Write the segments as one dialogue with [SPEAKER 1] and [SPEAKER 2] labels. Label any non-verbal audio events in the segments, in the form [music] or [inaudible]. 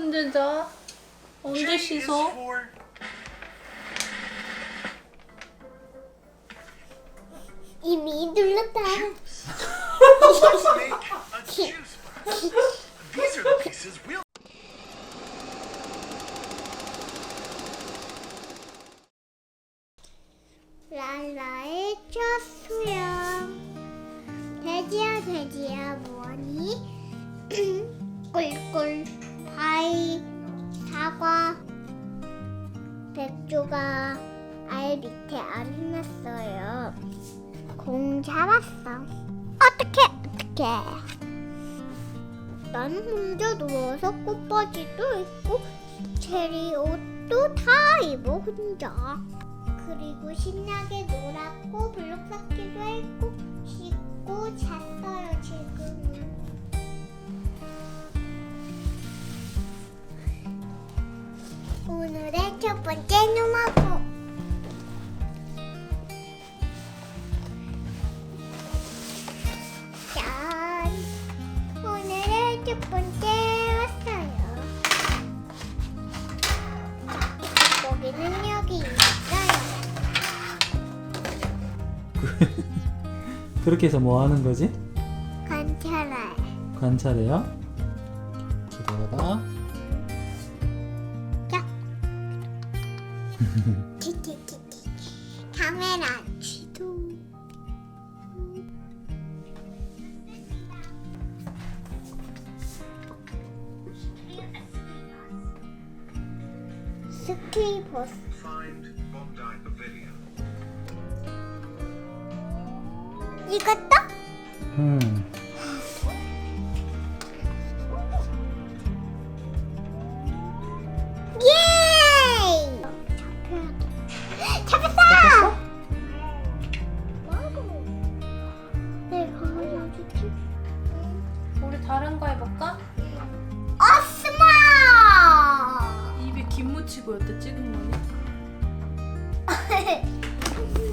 [SPEAKER 1] 언제 자? 언제 씻어?
[SPEAKER 2] 이미 눌렀다.
[SPEAKER 3] These are the pieces we'll
[SPEAKER 2] 누워서 꽃바지도 입고 체리 옷도 다 입어 혼자. 그리고 신나게 놀았고 블록 쌓기도 했고 씻고 잤어요 지금은. 오늘의 첫 번째 누마고 짠 오늘의 첫 번째
[SPEAKER 4] 그렇게 해서 뭐 하는 거지?
[SPEAKER 2] 관찰해
[SPEAKER 4] 관찰해요? 기다려봐.
[SPEAKER 2] 자 [laughs] 카메라 지도 스키버스
[SPEAKER 4] 음.
[SPEAKER 2] 예이! 잡혔어! 잡았어? 내 강아지 어딨지?
[SPEAKER 1] 우리 다른 거 해볼까?
[SPEAKER 2] 어스마!
[SPEAKER 1] 입에 김 묻히고 여태 찍은 거니? [laughs]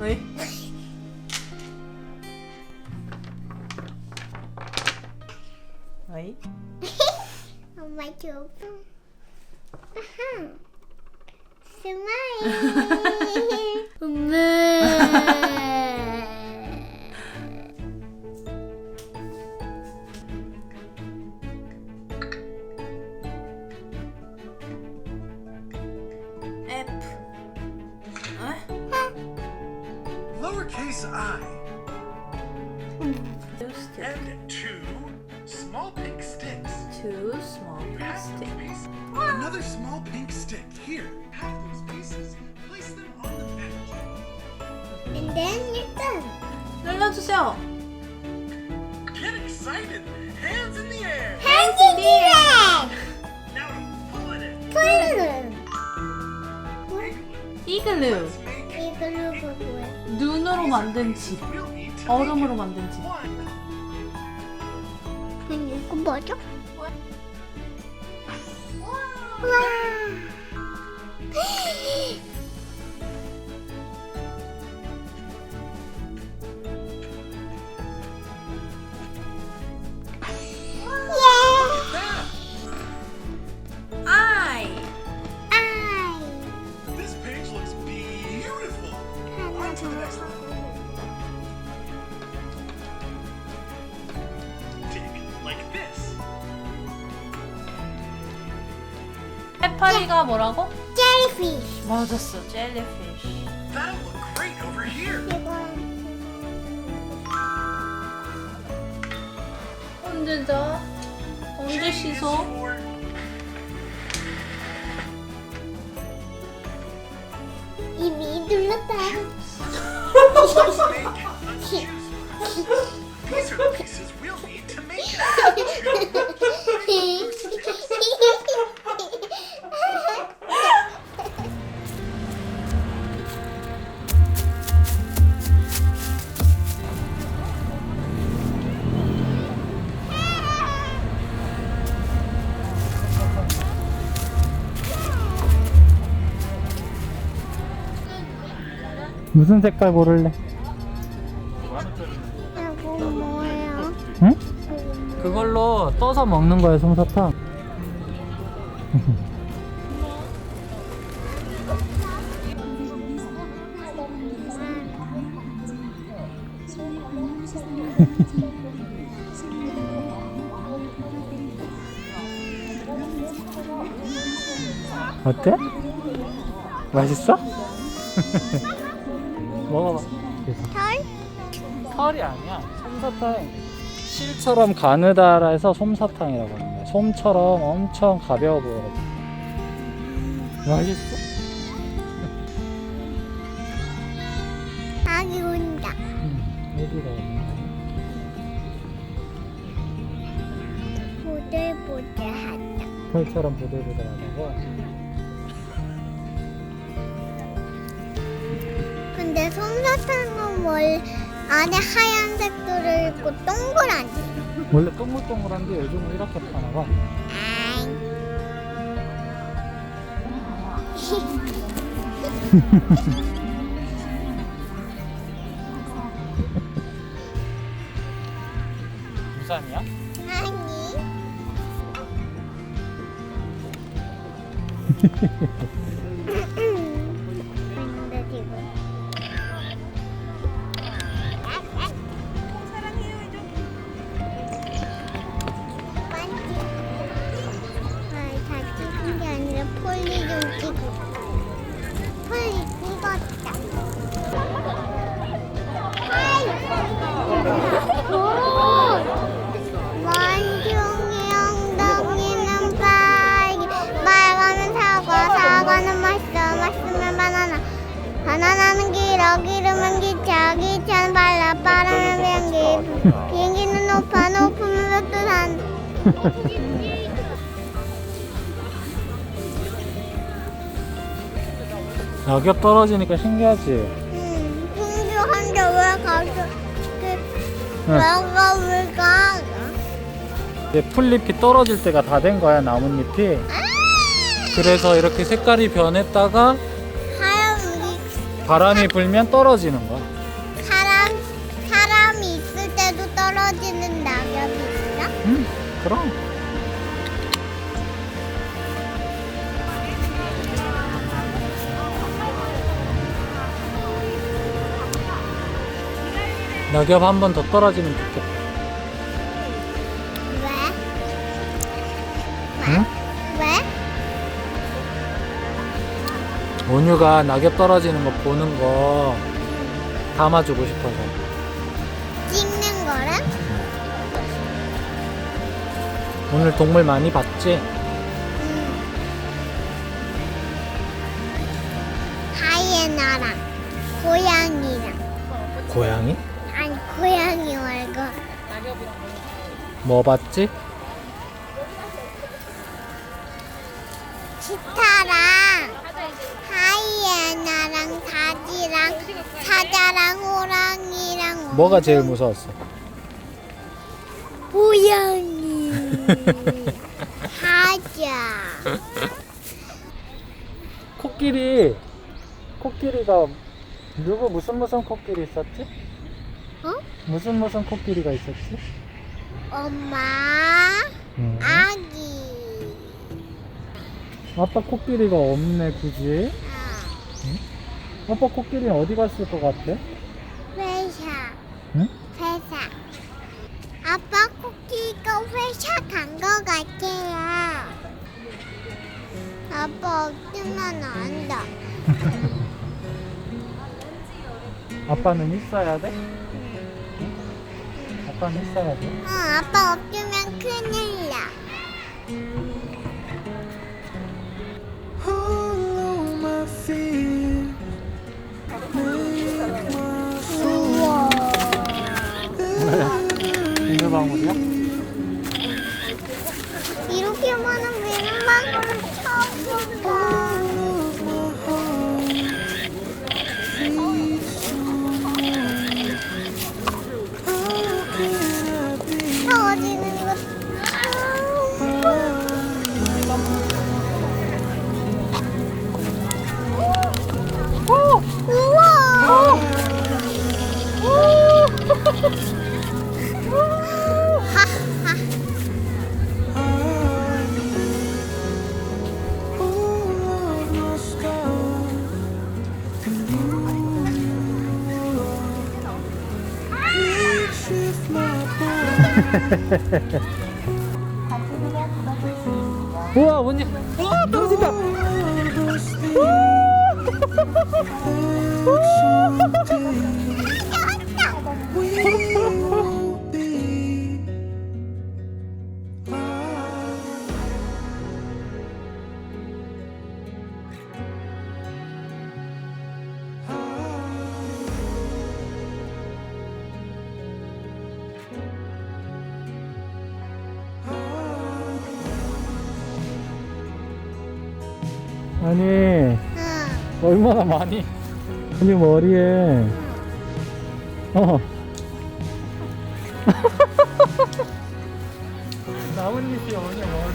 [SPEAKER 1] 왜? 왜?
[SPEAKER 2] 엄마 줘. 아하. 스마일.
[SPEAKER 3] Small pink sticks.
[SPEAKER 1] Two small
[SPEAKER 3] Half the
[SPEAKER 1] stick.
[SPEAKER 3] piece. Another small pink stick. Here, half those pieces. Place them on the bench.
[SPEAKER 2] And then you're done.
[SPEAKER 1] 눌러주세요.
[SPEAKER 3] Get excited! Hands in the air!
[SPEAKER 2] Hands in the air.
[SPEAKER 3] Now pull it in.
[SPEAKER 2] 토이는
[SPEAKER 1] 이글루.
[SPEAKER 3] Let's make
[SPEAKER 2] 이걸로 보고요.
[SPEAKER 1] 눈으로 만든 집. 얼음으로 만든 집.
[SPEAKER 3] Кубочок. Вау!
[SPEAKER 1] 해파리가 뭐라고?
[SPEAKER 2] Jellyfish.
[SPEAKER 1] 맞았어. 젤리피쉬.
[SPEAKER 3] That'll look great over here.
[SPEAKER 1] 언제 자? 언제 씻어?
[SPEAKER 3] Or
[SPEAKER 2] 이미 눌렀다.
[SPEAKER 3] make a juice box. These are the pieces we'll need to make it.
[SPEAKER 4] 무슨 색깔 고를래?
[SPEAKER 2] 이거 뭐예요?
[SPEAKER 4] 응? 그걸로 떠서 먹는 거야 솜사탕. 어때? 맛있어? [laughs] 먹어봐.
[SPEAKER 2] 털?
[SPEAKER 4] 털이 아니야. 솜사탕. 실처럼 가느다라 해서 솜사탕이라고 하는 거야. 솜처럼 엄청 가벼워 보여가지고. 맛있어?
[SPEAKER 2] 아기 온다.
[SPEAKER 4] 응. 여기가
[SPEAKER 2] 보들보들하다.
[SPEAKER 4] 털처럼 보들보들하다고.
[SPEAKER 2] 솜사탕은 원 안에 하얀색 들어있고 동그랗지.
[SPEAKER 4] 원래 동글동글한데 요즘은 이렇게 파나 봐. 부산이야?
[SPEAKER 2] 아니. [laughs] 길어 기름은 기차 기차는 빨라 빠르면 비행기 비행기는 높아 높으면 또 산. [laughs]
[SPEAKER 4] 낙엽 떨어지니까 신기하지?
[SPEAKER 2] 음, 풍부한데 왜 가서 그
[SPEAKER 4] 응.
[SPEAKER 2] 왜가 왜 가?
[SPEAKER 4] 이제 풀잎이 떨어질 때가 다 된 거야 나뭇잎이. 그래서 이렇게 색깔이 변했다가 바람이 불면 떨어지는 거야.
[SPEAKER 2] 사람 사람이 있을 때도 떨어지는 낙엽이 있어?
[SPEAKER 4] 응, 그럼. 낙엽 한 번 더 떨어지면 좋겠다. 온유가 낙엽 떨어지는 거 보는 거 담아주고 싶어서.
[SPEAKER 2] 찍는 거를?
[SPEAKER 4] 오늘 동물 많이 봤지?
[SPEAKER 2] 응. 하이에나랑 고양이랑
[SPEAKER 4] 고양이?
[SPEAKER 2] 아니 고양이 말고
[SPEAKER 4] 뭐 봤지?
[SPEAKER 2] 사자랑 호랑이랑
[SPEAKER 4] 뭐가 제일 무서웠어?
[SPEAKER 2] 고양이 사자 [laughs]
[SPEAKER 4] 코끼리 코끼리가 누구 무슨 무슨 코끼리 있었지?
[SPEAKER 2] 어?
[SPEAKER 4] 무슨 무슨 코끼리가 있었지?
[SPEAKER 2] 엄마
[SPEAKER 4] 음.
[SPEAKER 2] 아기
[SPEAKER 4] 아빠 코끼리가 없네 굳이
[SPEAKER 2] 어,
[SPEAKER 4] 아빠 코끼리는 어디 갔을 것 같아?
[SPEAKER 2] 회사
[SPEAKER 4] 응?
[SPEAKER 2] 회사 아빠 코끼리가 회사 간거 같아요 아빠 없으면 안다 [laughs] 아빠는 있어야 돼? 응? 아빠는 있어야 돼?
[SPEAKER 4] 어, 아빠 없으면 큰일 나.
[SPEAKER 2] 방울이야?
[SPEAKER 4] 우와
[SPEAKER 2] 언니. 우와 떨어진다 아니
[SPEAKER 4] 응.
[SPEAKER 2] 얼마나 많이? 언니 머리에. 어. [laughs] 나뭇잎이 언니 머리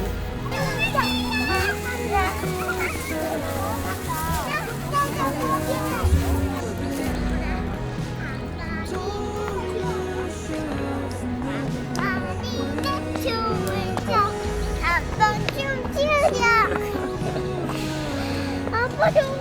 [SPEAKER 2] What do